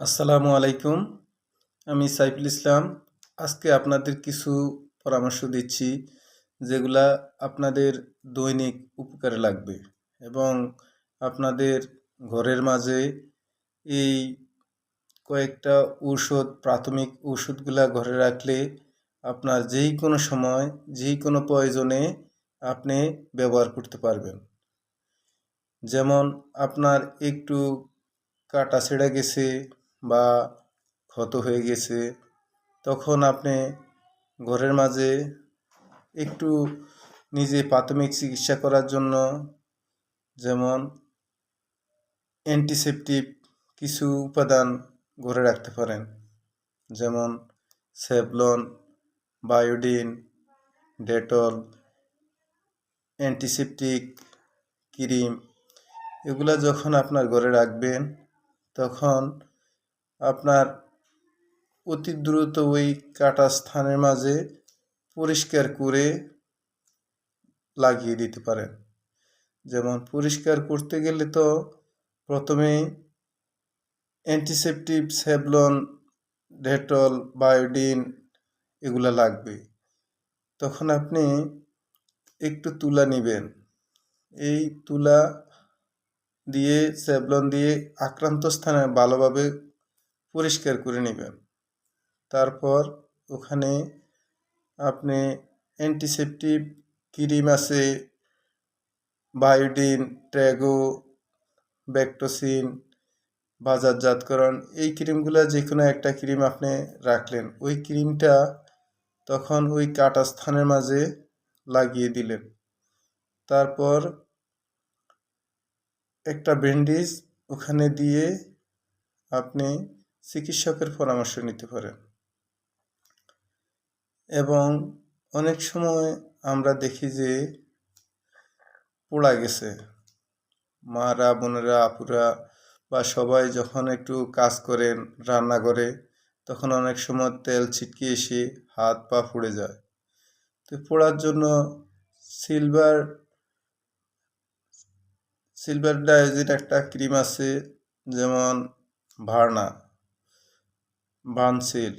আসসালামু আলাইকুম। আমি সাইফুল ইসলাম। আজকে আপনাদের কিছু পরামর্শ দিচ্ছি যেগুলা আপনাদের দৈনিক উপকারে লাগবে এবং আপনাদের ঘরের মাঝে এই কয়েকটা ঔষধ, প্রাথমিক ঔষধগুলা ঘরে রাখলে আপনার যেই কোনো সময়, যেই কোনো প্রয়োজনে আপনি ব্যবহার করতে পারবেন। যেমন আপনার একটু কাটা ছেড়ে গেছে বা ক্ষত হয়ে গেছে, তখন আপনি ঘরের মাঝে একটু নিজে প্রাথমিক চিকিৎসা করার জন্য যেমন অ্যান্টিসেপটিক কিছু উপাদান ঘরে রাখতে পারেন। যেমন Savlon, Biodine, Dettol antiseptic cream এগুলা যখন আপনার ঘরে রাখবেন, তখন আপনার অতি দ্রুত ওই কাটা স্থানের মাঝে পরিষ্কার করে লাগিয়ে দিতে পারেন। যেমন পরিষ্কার করতে গেলে তো প্রথমে অ্যান্টিসেপটিক সেভলন ডেটল, বায়োডিন এগুলা লাগবে। তখন আপনি একটু তুলা নেবেন। এই তুলা দিয়ে স্যাভলন দিয়ে আক্রান্ত স্থানে ভালোভাবে পরিষ্কার করে নেবেন। তারপর ওখানে আপনি অ্যান্টিসেপটিক ক্রিম আছে বায়োডিন ট্র্যাগো ব্যাকটোসিন বাজারজাতকরণ, এই ক্রিমগুলো যে কোনো একটা ক্রিম আপনি রাখলেন, ওই ক্রিমটা তখন ওই কাটা স্থানের মাঝে লাগিয়ে দিলেন। তারপর একটা ব্যান্ডেজ ওখানে দিয়ে আপনি চিকিৎসকের পরামর্শ নিতে পারেন এবং অনেক সময় আমরা দেখি যে পোড়া গেছে। মারা, বোনেরা, আপুরা বা সবাই যখন একটু কাজ করেন, রান্না করে, তখন অনেক সময় তেল ছিটকে এসে হাত পা পুড়ে যায়। তো পোড়ার জন্য সিলভার সিলভার ডায়োজিন একটা ক্রিম আছে যেমন ভার্না। বানসিল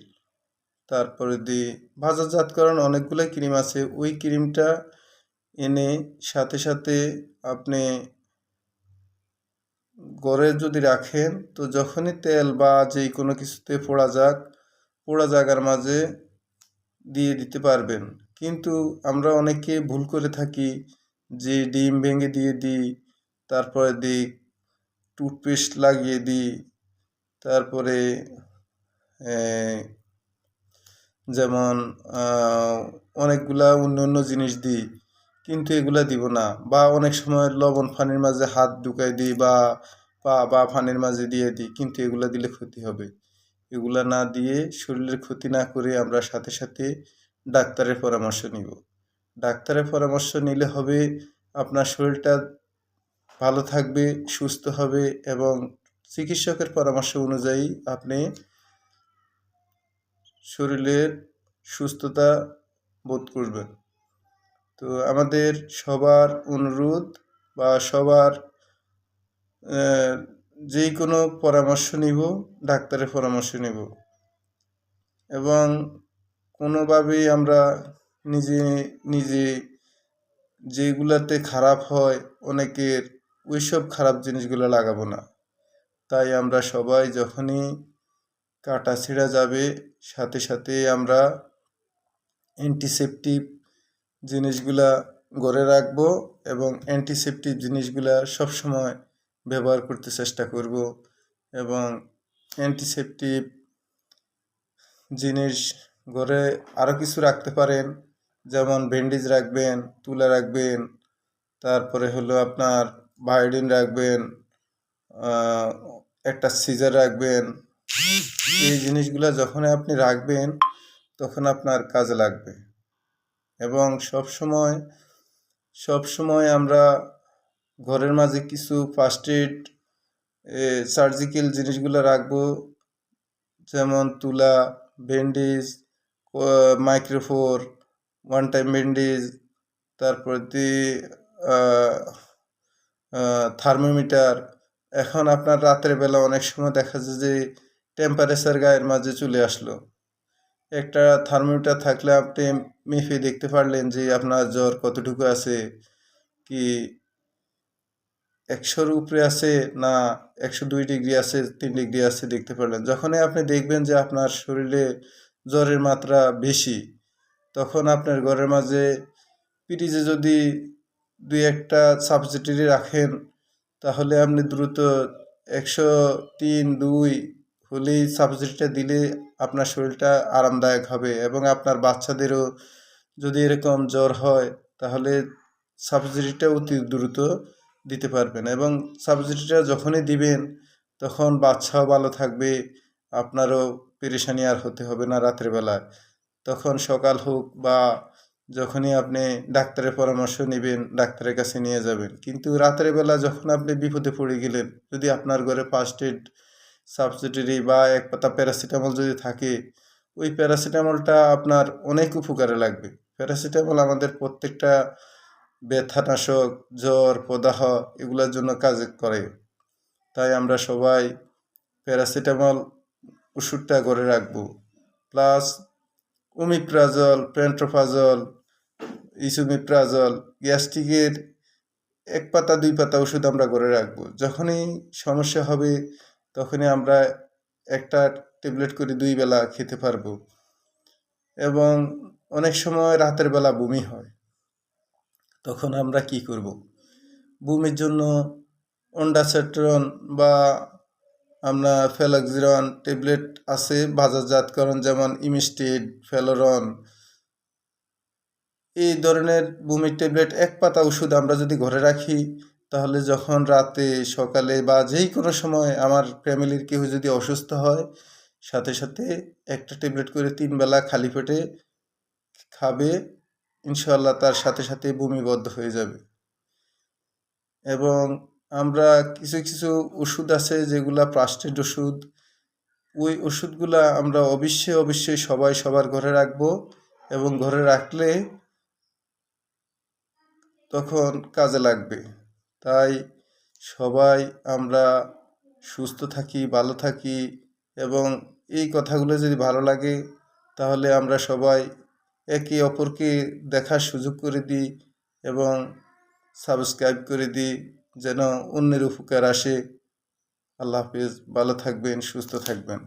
তারপরে দি বাজারজাতকরণ অনেকগুলোই ক্রিম আছে। ওই ক্রিমটা এনে সাথে সাথে আপনি গড়ে যদি রাখেন, তো যখনই তেল বা যে কোনো কিছুতে পোড়া যাক, পোড়া জায়গার মাঝে দিয়ে দিতে পারবেন। কিন্তু আমরা অনেকে ভুল করে থাকি, যে ডিম ভেঙে দিয়ে দিই, তারপরে দিই টুথপেস্ট লাগিয়ে দিই, তারপরে যেমন অনেকগুলা অন্য অন্য জিনিস দিই, কিন্তু এগুলা দিব না। বা অনেক সময় লবণ ফানির মাঝে হাত ঢুকাই দিই বা পা বা ফানির মাঝে দিয়ে দিই, কিন্তু এগুলা দিলে ক্ষতি হবে। এগুলা না দিয়ে শরীরের ক্ষতি না করে আমরা সাথে সাথে ডাক্তারের পরামর্শ নিব। ডাক্তারের পরামর্শ নিলে হবে আপনার শরীরটা ভালো থাকবে, সুস্থ হবে এবং চিকিৎসকের পরামর্শ অনুযায়ী আপনি শরীরের সুস্থতা বোধ করবেন। তো আমাদের সবার অনুরোধ বা সবার যে কোনো পরামর্শ নিব, ডাক্তারের পরামর্শ নিব। এবং কোনোভাবেই আমরা নিজে নিজে যেগুলাতে খারাপ হয়, অনেকের ওই সব খারাপ জিনিসগুলো লাগাবো না। তাই আমরা সবাই যখনই কাটা ছিঁড়া যাবে। সাথে সাথে আমরা অ্যান্টিসেপটিক জিনিসগুলা গড়ে রাখব এবং অ্যান্টিসেপটিক জিনিসগুলা সবসময় ব্যবহার করতে চেষ্টা করব এবং অ্যান্টিসেপটিক জিনিস ঘরে আরও কিছু রাখতে পারেন। যেমন ব্যান্ডেজ রাখবেন, তুলা রাখবেন, তারপরে হলো আপনার বায়োডিন রাখবেন একটা সিজার রাখবেন এই জিনিসগুলো যখন আপনি রাখবেন, তখন আপনার কাজে লাগবে। এবং সব সময় সব সময় আমরা ঘরের মাঝে কিছু ফার্স্ট এড সার্জিক্যাল জিনিসগুলো রাখব। যেমন তুলা bandage micropore one time bandage তারপর দিয়ে থার্মোমিটার এখন আপনার রাতের বেলা অনেক সময় দেখা যায় যে টেম্পারেচার গায়ের মাঝে চলে আসলো। একটা থার্মোমিটার থাকলে আপনি মেপে দেখতে পারলেন যে আপনার জ্বর কতটুকু আছে, কি একশোর উপরে আছে না একশো দুই ডিগ্রি আছে, তিন ডিগ্রি আছে দেখতে পারলেন। যখনই আপনি দেখবেন যে আপনার শরীরে জ্বরের মাত্রা বেশি, তখন আপনার ঘরের মাঝে পিটিজে যদি দুই একটা সাবসিডি রাখেন, তাহলে আপনি দ্রুত একশো তিন দুই হলেই সাবসিডিটা দিলে আপনার শরীরটা আরামদায়ক হবে এবং আপনার বাচ্চাদেরও যদি এরকম জ্বর হয়, তাহলে সাবসিডিটা অতি দ্রুত দিতে পারবেন এবং সাবসিডিটা যখনই দিবেন, তখন বাচ্চাও ভালো থাকবে, আপনারও পেরেশানি আর হতে হবে না রাতের বেলায় তখন সকাল হোক বা যখনই আপনি ডাক্তারের পরামর্শ নেবেন, ডাক্তারের কাছে নিয়ে যাবেন। কিন্তু রাতের বেলা যখন আপনি বিপদে পড়ে গেলেন, যদি আপনার ঘরে ফার্স্ট এড সাবসিডারি বা এক পাতা প্যারাসিটামল যদি থাকে, ওই প্যারাসিটামলটা আপনার অনেক উপকারে লাগবে। প্যারাসিটামল আমাদের প্রত্যেকটা ব্যথানাশক, জ্বর, প্রদাহ এগুলোর জন্য কাজ করে। তাই আমরা সবাই প্যারাসিটামল ওষুধটা করে রাখব। প্লাস ওমিপ্রাজল প্যান্ট্রোফাজল ইসুমিপ্রাজল গ্যাস্ট্রিকের এক পাতা, দুই পাতা ওষুধ আমরা করে রাখব। যখনই সমস্যা হবে তখনই আমরা একটা ট্যাবলেট করে দুই বেলা খেতে পারব। এবং অনেক সময় রাতের বেলা বমি হয়। তখন আমরা কি করব? বমির জন্য অন্ডাসেট্রন বা আমরা ফেলাক্সিরন ট্যাবলেট আছে, বাজারজাতকরণ যেমন ইমিস্টেড, ফেলোরন। এই ধরনের বমির ট্যাবলেট এক পাতা ওষুধ আমরা যদি ঘরে রাখি তাহলে যখন রাতে, সকালে বা যেই কোনো সময় আমার ফ্যামিলির কেউ যদি অসুস্থ হয়, সাথে সাথে একটা ট্যাবলেট করে তিন বেলা খালি পেটে খাবে ইনশাল্লাহ তার সাথে সাথে বমিবদ্ধ হয়ে যাবে। এবং আমরা কিছু কিছু ওষুধ আছে যেগুলা প্লাস্টিক ওষুধ। ওই ওষুধগুলা আমরা অবশ্যই অবশ্যই সবাই সবার ঘরে রাখব এবং ঘরে রাখলে তখন কাজে লাগবে। তাই সবাই আমরা সুস্থ থাকি, ভালো থাকি এবং এই কথাগুলো যদি ভালো লাগে তাহলে আমরা সবাই একে অপরকে দেখার সুযোগ করে দিই এবং সাবস্ক্রাইব করে দিই যেন অন্যের উপকার আসে। আল্লাহ হাফিজ। ভালো থাকবেন, সুস্থ থাকবেন।